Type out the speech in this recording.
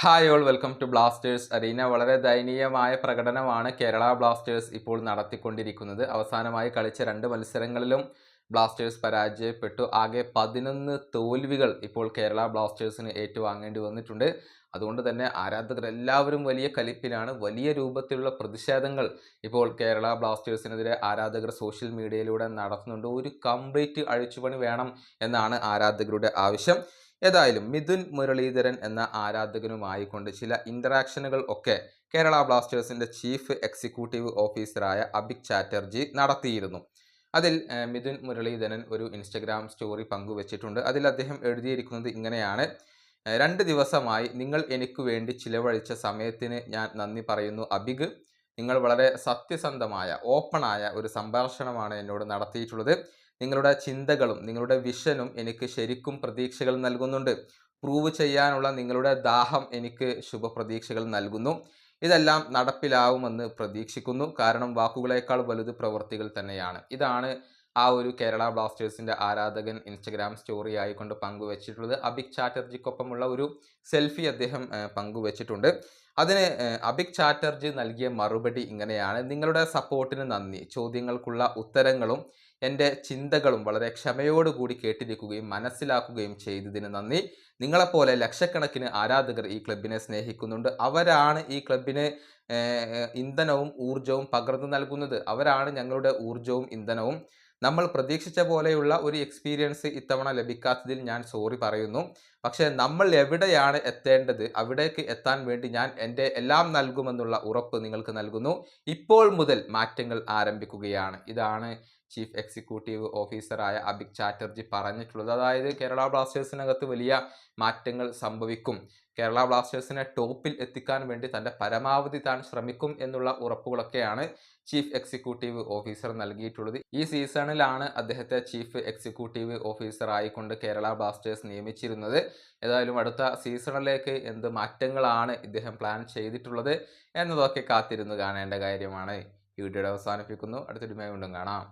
Hi all welcome to Blasters arena വളരെ ദയനീയമായ പ്രകടനമാണ് കേരള ബ്ലാസ്റ്റേഴ്സ് ഇപ്പോൾ നടത്തിക്കൊണ്ടിരിക്കുന്നത്. അവസാനമായി കളിച്ച രണ്ട് മത്സരങ്ങളിലും ബ്ലാസ്റ്റേഴ്സ് പരാജയപ്പെട്ടു. ആകെ പതിനൊന്ന് തോൽവികൾ ഇപ്പോൾ കേരള ബ്ലാസ്റ്റേഴ്സിന് ഏറ്റുവാങ്ങേണ്ടി വന്നിട്ടുണ്ട്. അതുകൊണ്ട് തന്നെ ആരാധകർ എല്ലാവരും വലിയ കലിപ്പിലാണ്. വലിയ രൂപത്തിലുള്ള പ്രതിഷേധങ്ങൾ ഇപ്പോൾ കേരള ബ്ലാസ്റ്റേഴ്സിനെതിരെ ആരാധകർ സോഷ്യൽ മീഡിയയിലൂടെ നടത്തുന്നുണ്ട്. ഒരു കംപ്ലീറ്റ് അഴിച്ചുപണി വേണം എന്നാണ് ആരാധകരുടെ ആവശ്യം. ഏതായാലും മിഥുൻ മുരളീധരൻ എന്ന ആരാധകനുമായി കൊണ്ട് ചില ഇന്ററാക്ഷനുകൾ ഒക്കെ കേരള ബ്ലാസ്റ്റേഴ്സിന്റെ ചീഫ് എക്സിക്യൂട്ടീവ് ഓഫീസറായ അഭിക് ചാറ്റർജി നടത്തിയിരുന്നു. അതിൽ മിഥുൻ മുരളീധരൻ ഒരു ഇൻസ്റ്റഗ്രാം സ്റ്റോറി പങ്കുവച്ചിട്ടുണ്ട്. അതിൽ അദ്ദേഹം എഴുതിയിരിക്കുന്നത് ഇങ്ങനെയാണ്. രണ്ട് ദിവസമായി നിങ്ങൾ എനിക്ക് വേണ്ടി ചിലവഴിച്ച സമയത്തിന് ഞാൻ നന്ദി പറയുന്നു അഭിഗ് നിങ്ങൾ വളരെ സത്യസന്ധമായ ഓപ്പണായ ഒരു സംഭാഷണമാണ് എന്നോട് നടത്തിയിട്ടുള്ളത്. നിങ്ങളുടെ ചിന്തകളും നിങ്ങളുടെ വിഷനും എനിക്ക് ശരിക്കും പ്രതീക്ഷകൾ നൽകുന്നുണ്ട്. പ്രൂവ് ചെയ്യാനുള്ള നിങ്ങളുടെ ദാഹം എനിക്ക് ശുഭപ്രതീക്ഷകൾ നൽകുന്നു. ഇതെല്ലാം നടപ്പിലാവുമെന്ന് പ്രതീക്ഷിക്കുന്നു. കാരണം വാക്കുകളേക്കാൾ വലുത് പ്രവൃത്തികൾ തന്നെയാണ്. ഇതാണ് ആ ഒരു കേരള ബ്ലാസ്റ്റേഴ്സിന്റെ ആരാധകൻ ഇൻസ്റ്റഗ്രാം സ്റ്റോറി ആയിക്കൊണ്ട് പങ്കുവച്ചിട്ടുള്ളത് അഭിക് ചാറ്റർജിക്കൊപ്പമുള്ള ഒരു സെൽഫി അദ്ദേഹം പങ്കുവച്ചിട്ടുണ്ട്. അതിന് അഭിക് ചാറ്റർജി നൽകിയ മറുപടി ഇങ്ങനെയാണ്. നിങ്ങളുടെ സപ്പോർട്ടിന് നന്ദി. ചോദ്യങ്ങൾക്കുള്ള ഉത്തരങ്ങളും എന്റെ ചിന്തകളും വളരെ ക്ഷമയോടുകൂടി കേട്ടിരിക്കുകയും മനസ്സിലാക്കുകയും ചെയ്തതിന് നന്ദി. നിങ്ങളെപ്പോലെ ലക്ഷക്കണക്കിന് ആരാധകർ ഈ ക്ലബിനെ സ്നേഹിക്കുന്നുണ്ട്. അവരാണ് ഈ ക്ലബിന് ഇന്ധനവും ഊർജവും പകർന്നു നൽകുന്നത്. അവരാണ് ഞങ്ങളുടെ ഊർജവും ഇന്ധനവും. നമ്മൾ പ്രതീക്ഷിച്ച പോലെയുള്ള ഒരു എക്സ്പീരിയൻസ് ഇത്തവണ ലഭിക്കാത്തതിൽ ഞാൻ സോറി പറയുന്നു. പക്ഷേ നമ്മൾ എവിടെയാണ് എത്തേണ്ടത്? അവിടേക്ക് എത്താൻ വേണ്ടി ഞാൻ എന്റെ എല്ലാം നൽകുമെന്നുള്ള ഉറപ്പ് നിങ്ങൾക്ക് നൽകുന്നു. ഇപ്പോൾ മുതൽ മാറ്റങ്ങൾ ആരംഭിക്കുകയാണ്. ഇതാണ് ചീഫ് എക്സിക്യൂട്ടീവ് ഓഫീസറായ അഭിക് ചാറ്റർജി പറഞ്ഞിട്ടുള്ളത്. അതായത് കേരള ബ്ലാസ്റ്റേഴ്സിനകത്ത് വലിയ മാറ്റങ്ങൾ സംഭവിക്കും. കേരള ബ്ലാസ്റ്റേഴ്സിനെ ടോപ്പിൽ എത്തിക്കാൻ വേണ്ടി തന്റെ പരമാവധി താൻ ശ്രമിക്കും എന്നുള്ള ഉറപ്പുകളൊക്കെയാണ് ചീഫ് എക്സിക്യൂട്ടീവ് ഓഫീസർ നൽകിയിട്ടുള്ളത്. ഈ സീസണിലാണ് അദ്ദേഹത്തെ ചീഫ് എക്സിക്യൂട്ടീവ് ഓഫീസർ ആയിക്കൊണ്ട് കേരള ബ്ലാസ്റ്റേഴ്സ് നിയമിച്ചിരുന്നത്. ഏതായാലും അടുത്ത സീസണിലേക്ക് എന്ത് മാറ്റങ്ങളാണ് ഇദ്ദേഹം പ്ലാൻ ചെയ്തിട്ടുള്ളത് എന്നതൊക്കെ കാത്തിരുന്ന് കാണേണ്ട കാര്യമാണ്. ഈ വീഡിയോയുടെ അവസാനിപ്പിക്കുന്നു. അടുത്തൊരു വീണ്ടും കാണാം.